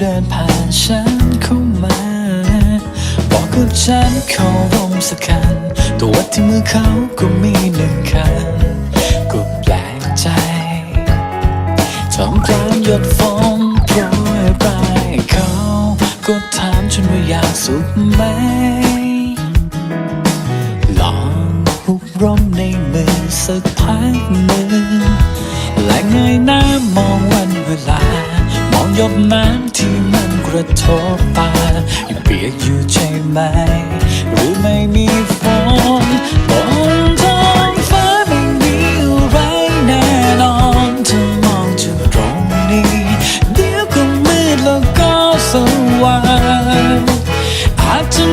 เดินผ่านฉันเข้ามา บอกกับฉันเขารมสักคัน ตัววัดที่มือเขาก็มีหนึ่งคันก็แปลกใจทำกลางหยดฝนโปรยปลายเขา ก็ถามฉันว่าอยากสุขไหม ลองหุบร่มในมือสักพักหนึ่งและเงยหน้ามองวันเวลา หยดน้ำที่มันกระทบตายังเปียกอยู่ใช่ไหม หรือไม่มีฝนบนท้องฟ้าไม่มีอะไรแน่นอนเธอมองจากตรงนี้ เดี๋ยวก็มืดแล้วก็สว่างอาจจะ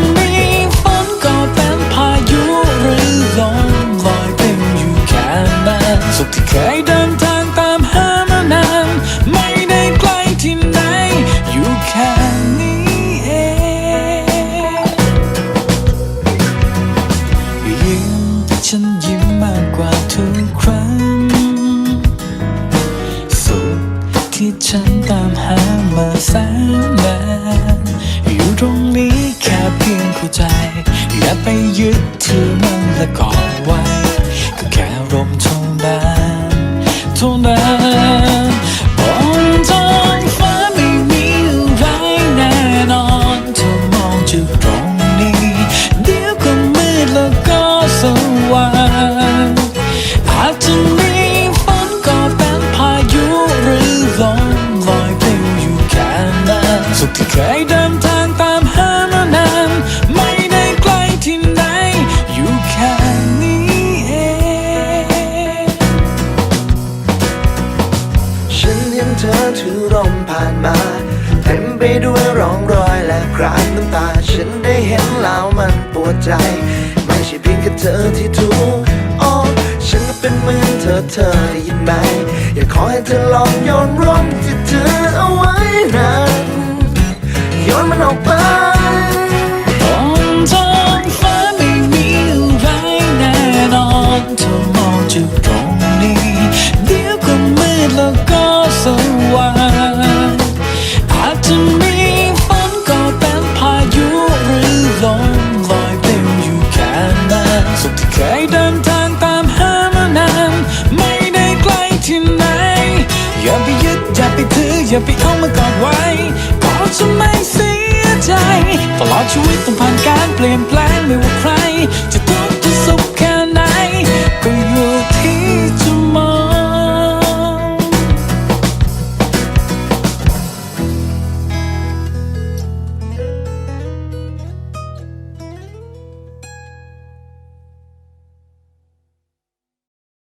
ที่ฉันตามหามาแสนนานอยู่ตรงนี้แค่เพียงเข้าใจ อย่าไปยึดถือมันและกอดไว้ ก็แค่ลมเท่านั้นเท่านั้น เคยเดินทางตามหามานานไม่ได้ไกลที่ไหน อยู่แค่นี้เองฉันเห็นเธอถือร่มผ่านมา เต็มไปด้วยร่องรอยและคราบน้ำตา ฉันได้เห็นแล้วมันปวดใจ ไม่ใช่เพียงแค่เธอที่ถูกอ๋อฉันก็เป็นเหมือนเธอเธอได้ยินไหมอยากขอให้เธอลองโยนร่มที่เธอเอาไว้ ออกไปบนท้องฟ้าไม่มีอะไรแน่นอนถ้ามองจากตรงนี้ เดี๋ยวก็มืดแล้วก็สว่างอาจจะมีฝนก็เป็นพายุหรือลมลอยปลิวอยู่แค่นั้นสุขที่เคยเดินทางตามหามานานไม่ได้ไกลที่ไหนอย่าไปยึดอย่าไปถืออย่าไปเอามากอดไว้ก็จะไม่เสีย ใจ ตลอดชีวิตต้องผ่านการเปลี่ยนแปลงไม่ว่าใครจะ